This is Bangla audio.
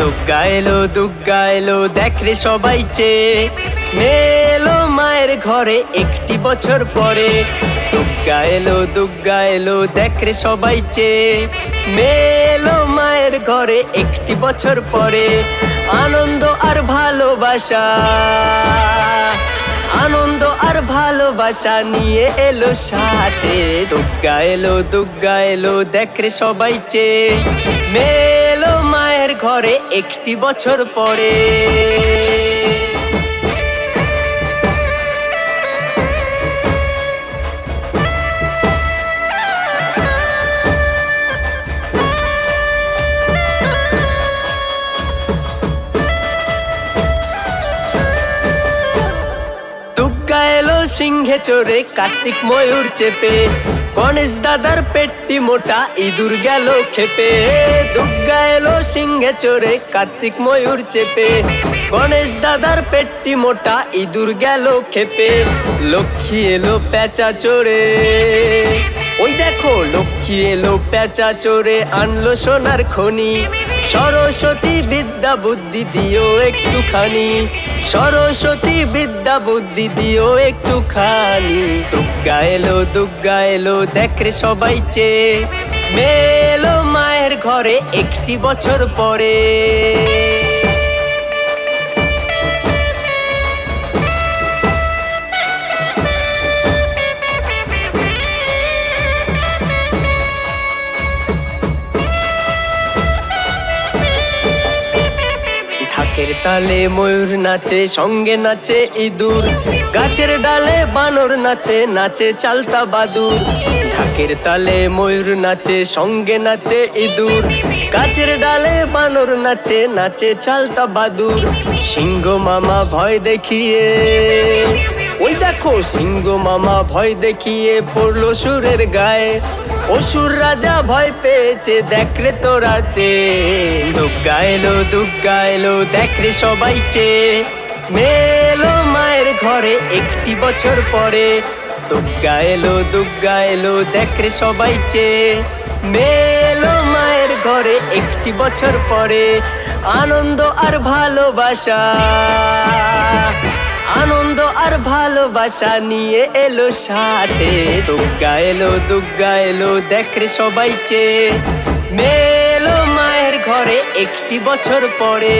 দুগ্গা এলো দুগ্গা এলো দেখ রে সবাই চেয়ে মেলো মায়ের ঘরে একটি বছর পরে। দুগ্গা এলো দেখ রে সবাই চেয়ে মেলো মায়ের ঘরে একটি বছর পরে। আনন্দ আর ভালোবাসা, আনন্দ আর ভালোবাসা নিয়ে এলো সাথে। দুগ্গা এলো দুগ্গা এলো দেখ রে সবাই চেয়ে মেলো ঘরে একটি বছর পরে। সিংহে চড়ে কার্তিক ময়ূর চেপে। গণেশ দাদার পেটটি মোটা, ইঁদুর গেল খেপে। দুগ্গা এলো সিংহে চড়ে কার্তিক ময়ূর চেপে। গণেশ দাদার পেটটি মোটা, ইঁদুর গেল খেপে। লক্ষ্মী এলো পেঁচা চড়ে ওই দেখো, লক্ষ্মী এলো পেঁচা চড়ে আনলো সোনার খনি। সরস্বতী বিদ্যা বুদ্ধি দিও একটুখানি। সরস্বতী বিদ্যা বুদ্ধি দিও একটুখানি। দুগ্গা এলো দুগ্গা এলো, দেখ রে সবাই চেয়ে। মেলো ঘরে একটি বছর পরে। ঢাকের তালে ময়ূর নাচে, সঙ্গে নাচে ইঁদুর। গাছের ডালে বানর নাচে নাচে চালতা বাদুর। ঢাকের তালে ময়ূর নাচে, সঙ্গে নাচে ইঁদুর। গাছের ডালে বানর নাচে নাচে চালতা বাদুর। সিংহ মামা ভয় দেখিয়ে, ওই দেখো সিংহ মামা ভয় দেখিয়ে পড়ল সুরের গায়ে। অসুর রাজা ভয় পেয়েছে, দেখ রে তোরা চে। দুগ্গা এলো, দেখ রে সবাই চে। মেলো মায়ের ঘরে একটি বছর পরে দুগ্গা এলো দুগ্গা এলো, দেখ রে সবাই চে মেলো মায়ের ঘরে একটি বছর পরে আনন্দ আর ভালোবাসা। আনন্দ আর ভালোবাসা নিয়ে এলো সাথে। দুগ্গা এলো দুগ্গা এলো, দেখ রে সবাই চেয়ে। মেলো মায়ের ঘরে একটি বছর পরে